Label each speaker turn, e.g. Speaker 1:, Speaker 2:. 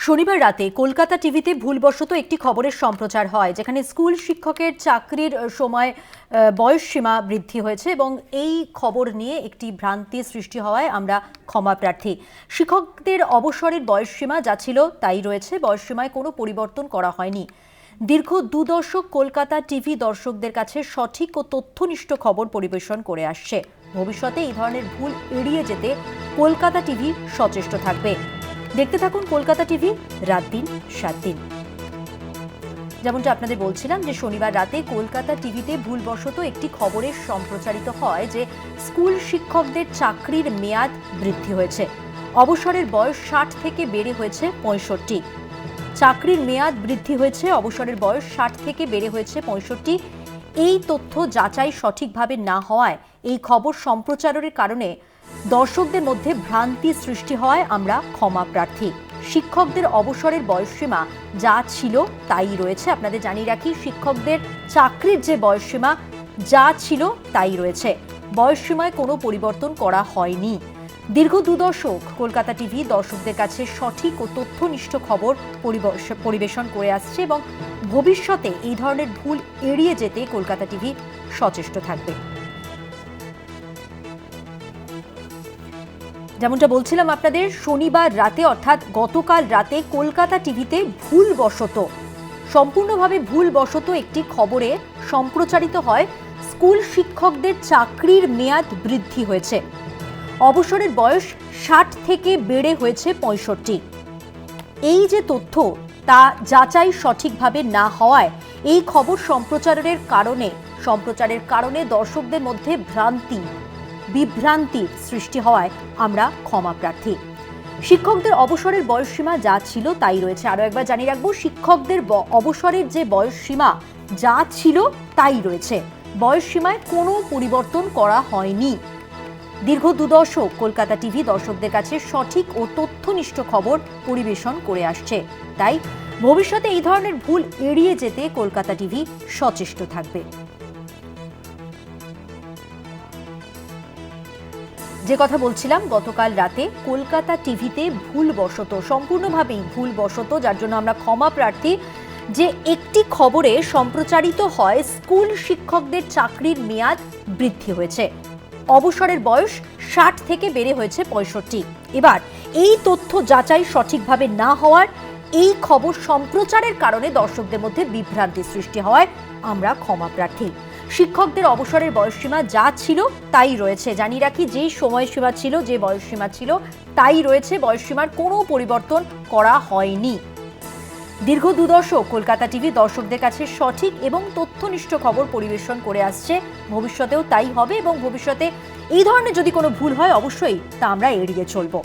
Speaker 1: শনিবার রাতে কলকাতা টিভিতে ভুলবশত একটি খবরের সম্প্রচার হয় যেখানে স্কুল শিক্ষকের চাকরির সময় আহ, বয়সসীমা বৃদ্ধি হয়েছে এবং এই খবর নিয়ে একটি ভ্রান্তি সৃষ্টি হওয়ায় আমরা ক্ষমা প্রার্থী। শিক্ষকদের অবসরের বয়সসীমা যা ছিল তাই রয়েছে বয়সসীমায় কোনো পরিবর্তন করা হয়নি। দীর্ঘ দু দশক কলকাতা টিভি দর্শকদের কাছে সঠিক ও তথ্যনিষ্ঠ খবর পরিবেশন করে আসছে। ভবিষ্যতে এই ধরনের ভুল এড়িয়ে যেতে কলকাতা টিভি সচেষ্ট থাকবে। দেখতে থাকুন কলকাতা টিভি, রাত দিন, সাত দিন। যেমনটা আপনাদের বলছিলাম যে শনিবার রাতে কলকাতা টিভিতে ভুলবশত একটি খবরের সম্প্রচারিত হয় যে স্কুল শিক্ষকদের চাকরির মেয়াদ বৃদ্ধি হয়েছে। অবসরের বয়স ষাট থেকে বেড়ে হয়েছে পঁয়ষট্টি। চাকরির মেয়াদ বৃদ্ধি হয়েছে, অবসরের বয়স ষাট থেকে বেড়ে হয়েছে পঁয়ষট্টি। এই তথ্য যাচাই সঠিকভাবে না হওয়ায় এই খবর সম্প্রচারের কারণে দর্শকদের মধ্যে ভ্রান্তি সৃষ্টি হওয়ায় আমরা ক্ষমা প্রার্থী। শিক্ষকদের অবসরের বয়সসীমা যা ছিল তাই রয়েছে, আপনাদের জানিয়ে রাখি, শিক্ষকদের চাকরির যে বয়সসীমা যা ছিল তাই রয়েছে। বয়সসীমায় কোনো পরিবর্তন করা হয়নি। দীর্ঘ দু দশক কলকাতা টিভি দর্শকদের কাছে সঠিক ও তথ্যনিষ্ঠ খবর পরিবেশ- পরিবেশন করে আসছে এবং ভবিষ্যতে এই ধরনের ভুল এড়িয়ে যেতে কলকাতা টিভি সচেষ্ট থাকবে। যেমনটা বলছিলাম আপনাদের, শনিবার রাতে, অর্থাৎ গতকাল রাতে কলকাতা টিভিতে ভুলবশত, সম্পূর্ণভাবে ভুলবশত একটি খবরে সম্প্রচারিত হয়, স্কুল শিক্ষকদের চাকরির মেয়াদ বৃদ্ধি হয়েছে। অবসরের বয়স ষাট থেকে বেড়ে হয়েছে পঁয়ষট্টি। এই যে তথ্য, তা যাচাই সঠিকভাবে না হওয়ায় এই খবর সম্প্রচারের কারণে সম্প্রচারের কারণে দর্শকদের মধ্যে ভ্রান্তি। বিভ্রান্তির সৃষ্টি হওয়ায় আমরা ক্ষমা প্রার্থী। শিক্ষকদের অবসরের বয়সসীমা যা ছিল তাই রয়েছে। আরও একবার জানিয়ে রাখব, শিক্ষকদের অবসরের যে বয়সসীমা যা ছিল তাই রয়েছে। বয়সসীমায় কোনো পরিবর্তন করা হয়নি। দীর্ঘ দুদশক কলকাতা টিভি দর্শকদের কাছে সঠিক ও তথ্যনিষ্ঠ খবর পরিবেশন করে আসছে। তাই ভবিষ্যতে এই ধরনের ভুল এড়িয়ে যেতে কলকাতা টিভি সচেষ্ট থাকবে। যে কথা বলছিলাম, গতকাল রাতে কলকাতা টিভিতে ভুলবশত, সম্পূর্ণভাবেই ভুলবশত, যার জন্য আমরা ক্ষমা প্রার্থী, যে একটি খবরে সম্প্রচারিত হয়, স্কুল শিক্ষকদের চাকরির মেয়াদ বৃদ্ধি হয়েছে। অবসরের বয়স ষাট থেকে বেড়ে হয়েছে পঁয়ষট্টি। এবার এই তথ্য যাচাই সঠিকভাবে না হওয়ার, এই খবর সম্প্রচারের কারণে দর্শকদের মধ্যে বিভ্রান্তি সৃষ্টি হওয়ায় আমরা ক্ষমা প্রার্থী। শিক্ষকদের অবসরের বয়সসীমা যা ছিল তাই রয়েছে। জানিয়ে রাখি, যে সময়সীমা ছিল, যে বয়সসীমা ছিল, তাই রয়েছে। বয়সসীমার কোনো পরিবর্তন করা হয়নি। দীর্ঘ দু দশক কলকাতা টিভি দর্শকদের কাছে সঠিক এবং তথ্যনিষ্ঠ খবর পরিবেশন করে আসছে। ভবিষ্যতেও তাই হবে এবং ভবিষ্যতে এই ধরনের যদি কোনো ভুল হয়, অবশ্যই তা আমরা এড়িয়ে চলবো।